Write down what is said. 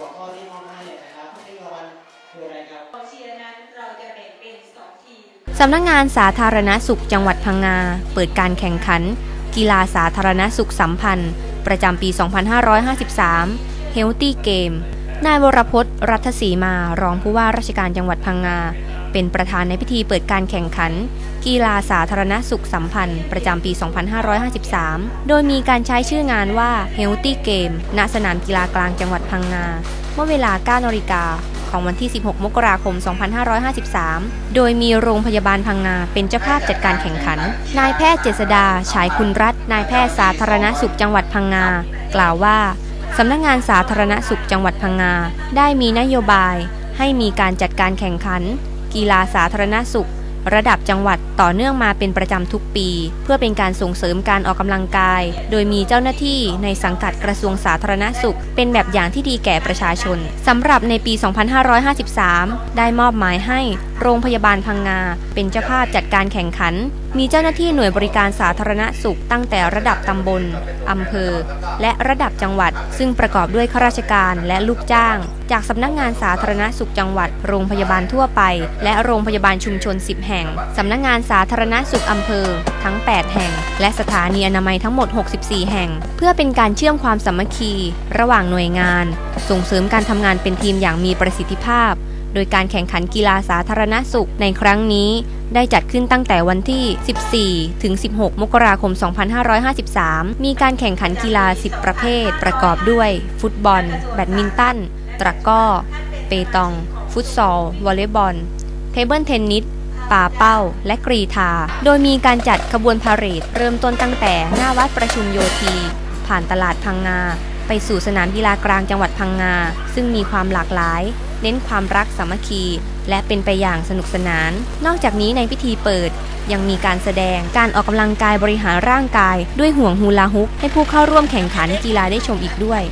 หัวข้อที่มอบให้นะครับที่รางวัลคืออะไรครับกองเชียร์นั้นเราจะแบ่งเป็นสองทีมสำนักงงานสาธารณสุขจังหวัดพังงา เปิดการแข่งขัน กีฬาสาธารณสุขสัมพันธ์ ประจำปี 2553 Healthy Game นายวรพจน์ รัฐศรีมา รองผู้ว่าราชการจังหวัดพังงา เป็นประธานในพิธีเปิดการแข่งขัน กีฬาสาธารณสุขสัมพันธ์ ประจำปี 2553 โดยมีการใช้ชื่องานว่า Healthy Game ณสนามกีฬากลางจังหวัดพังงา เมื่อเวลา 9นาฬิกาของวันที่ 16 มกราคม 2553 โดยมีโรงพยาบาลพังงาเป็นเจ้าภาพจัดการแข่งขัน นายแพทย์เจษดา ฉายคุณรัตน์นายแพทย์สาธารณสุขจังหวัดพังงา กล่าวว่า สำนักงานสาธารณสุขจังหวัดพังงา ได้มีนโยบาย ให้มีการจัดการแข่งขัน กีฬาสาธารณสุข ระดับจังหวัดต่อเนื่องมาเป็นประจำทุกปี เพื่อเป็นการส่งเสริมการออกกำลังกาย โดยมีเจ้าหน้าที่ในสังกัดกระทรวงสาธารณสุข เป็นแบบอย่างที่ดีแก่ประชาชนสำหรับในปี 2553 ได้มอบหมายให้ โรงพยาบาลพังงา เป็นเจ้าภาพจัดการแข่งขันมีเจ้าหน้าที่หน่วยบริการสาธารณสุขตั้งแต่ระดับตำบล อำเภอ และระดับจังหวัด ซึ่งประกอบด้วยข้าราชการและลูกจ้าง จากสำนักงานสาธารณสุขจังหวัด โรงพยาบาลทั่วไป และโรงพยาบาลชุมชน 10 แห่ง สำนักงานสาธารณสุขอำเภอ ทั้ง 8 แห่ง และสถานีอนามัยทั้งหมด 64 แห่ง เพื่อเป็นการเชื่อมความสามัคคี ระหว่างหน่วยงาน ส่งเสริมการทำงานเป็นทีมอย่างมีประสิทธิภาพ โดยการแข่งขันกีฬาสาธารณสุขในครั้งนี้ได้จัดขึ้นตั้งแต่วันที่ 14 ถึง 16 มกราคม 2553 มีการแข่งขันกีฬา 10 ประเภท ประกอบด้วย ฟุตบอล แบดมินตัน ตะกร้อ เปตอง ฟุตซอล วอลเลย์บอล เทเบิลเทนนิสป่าเป้า และกรีธา โดยมีการจัดขบวนพาเหรดเริ่มต้นตั้งแต่หน้าวัดประชุมโยธี ผ่านตลาดพังงา ไปสู่สนามกีฬากลางจังหวัดพังงา ซึ่งมีความหลากหลาย เน้นความรักสามัคคี และเป็นไปอย่างสนุกสนาน นอกจากนี้ในพิธีเปิด ยังมีการแสดงการออกกำลังกายบริหารร่างกาย ด้วยห่วงฮูลาฮุปให้ผู้เข้าร่วมแข่งขันกีฬาได้ชมอีกด้วย